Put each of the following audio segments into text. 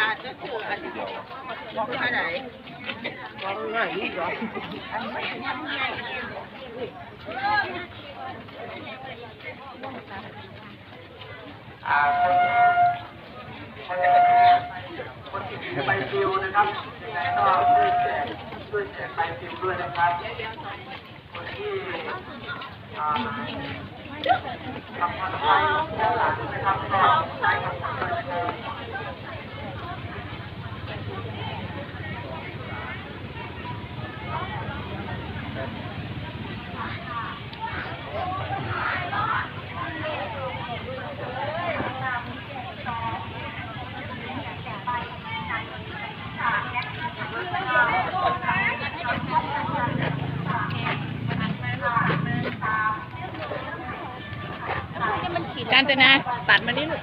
อาจจะเกิดอะไรของไหนอ่าไปฟิวนะครับยังไงก็ช่วยแจกช่วยแจกไปฟิวด้วยนะครับคนที่ทำงานไป Thank you. ญจนาตัดมาดิลูก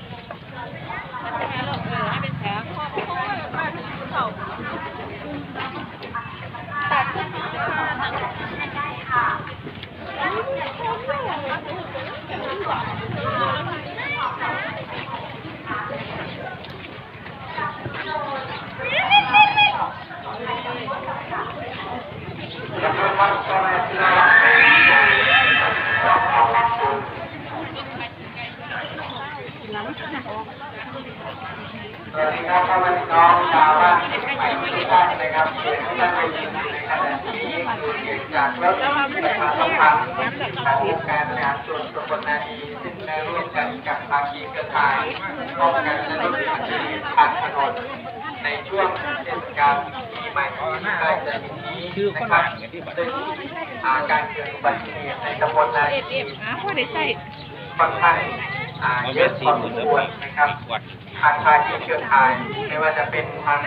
ให้เป็นแถวสวัสดีครับพ่อแม่พี่น้องชาวบ้านทุกท่านนะครับเสียงที่ท่านได้ยินในขณะนี้จากรถประชาสัมพันธ์ขององค์การบริหารส่วนตำบลนาดีซึ่งได้ร่วมกันกับภาคีเครือข่ายป้องกันและลดอุบัติเหตุทางถนนในช่วงเทศกาลปีใหม่ที่ใกล้จะถึงนี้นะครับซึ่งอ่าการเกิดอุบัติเหตุในตำบลนาดีอะพ่อได้ใส่ค่อนข้าง อ่าเยอะพอสมควรนะครับทางภาคีเครือข่ายไม่ว่าจะเป็นทาง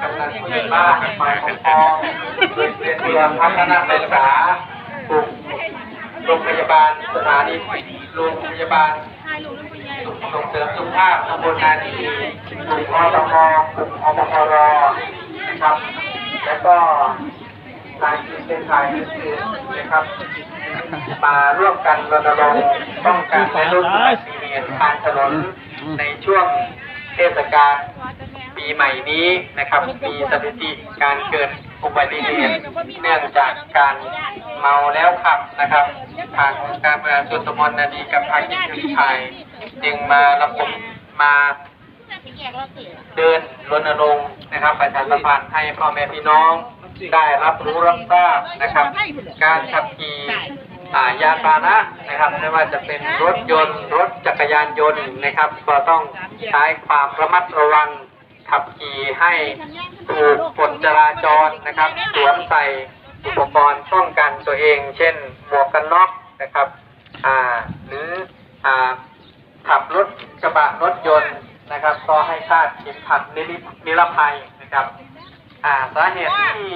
กำนันผู้ใหญ่บ้านฝ่ายปกครองโดยเรียนเรียนพัฒนาศึกษากลุ่มโรงพยาบาลสถานีโรงพยาบาลส่งเสริมสุขภาพตำบลนาดีกลุ่มอตมกลุ่มอปพรนะครับ แล้วก็ ทางเครือข่ายอื่นๆนะครับ มาร่วมกันรณรงค์ป้องกันและลดอุบัติเหตุทางถนนในช่วงเทศกาลปีใหม่นี้นะครับ มีสถิติการเกิดอุบัติเหตุเนื่องจากการเมาแล้วขับนะครับ ทางองค์การบริหารส่วนตำบลนาดีกับภาคีเครือข่ายจึงมาระบบมาเดินรณรงค์นะครับ ประชาสัมพันธ์ให้พ่อแม่พี่น้อง ได้รับรู้รับทราบนะครับ การขับขี่อ่ายานพาหนะนะครับไม่ว่าจะเป็นรถยนต์ รถจักรยานยนต์นะครับ ก็ต้องใช้ความระมัดระวังขับขี่ให้ถูกกฎจราจรนะครับสวมใส่อุปกรณ์ป้องกันตัวเอง เช่นหมวกกันน็อกนะครับอ่าหรืออ่าขับรถกระบะรถยนต์นะครับ ก็ให้คาดเข็มขัดนิรภัยนะครับ อ่าสาเหตุที่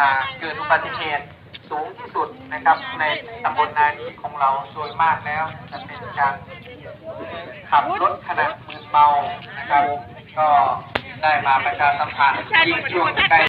อ่าเกิดอุบัติเหตุสูงที่สุดนะครับ ในตำบลนานี้ของเราโดยมากแล้วจะเป็นการขับรถขณะมึนเมานะครับ ก็ได้มาประชาสัมพันธ์ยิ่งช่วงใกล้